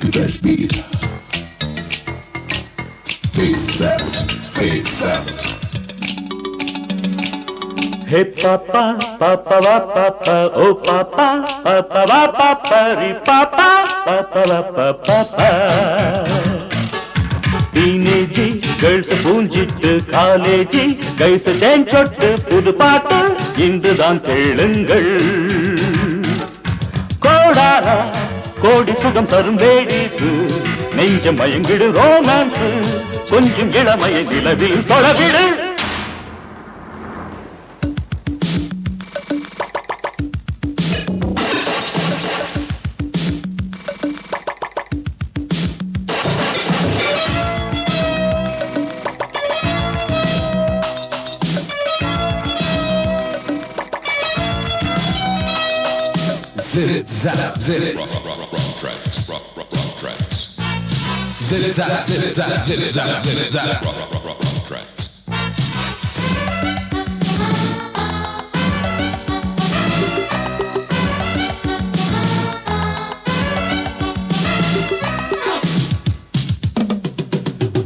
beat. Face out, face out. Hey papa, papa va papa, oh papa, papa va papa, ri papa, papa va papa, papa. Teenage girls பூஞ்சிட்டு காலேஜி guys தேன் சொட்டு புது பாட்டு இன்றுதான் கேளுங்கள் கோடாரா கோடி சுகம் தரும் லேடிஸு. நெஞ்சம் மயங்கிடு ரோமான்ஸு கொஞ்சம் இளமய நிலவில் தொலைவிடு. Zip zap, zip it. tracks, rock, rock, rock tracks, Zip zap, zip zap, zip zap, zip zap. rock, rock, rock, rock tracks.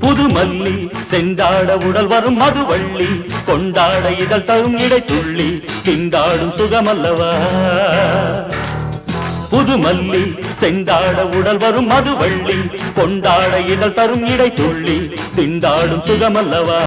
புது மல்லி செண்டாட உடல் வரும் மதுவள்ளி கொண்டாட இதழ் தரும் இடை துள்ளி திண்டாடும் சுகமல்லவா புது மல்லி செண்டாட உடல் வரும் மதுவள்ளி கொண்டாட இதழ் தரும் இடை துள்ளி திண்டாடும் சுகமல்லவா?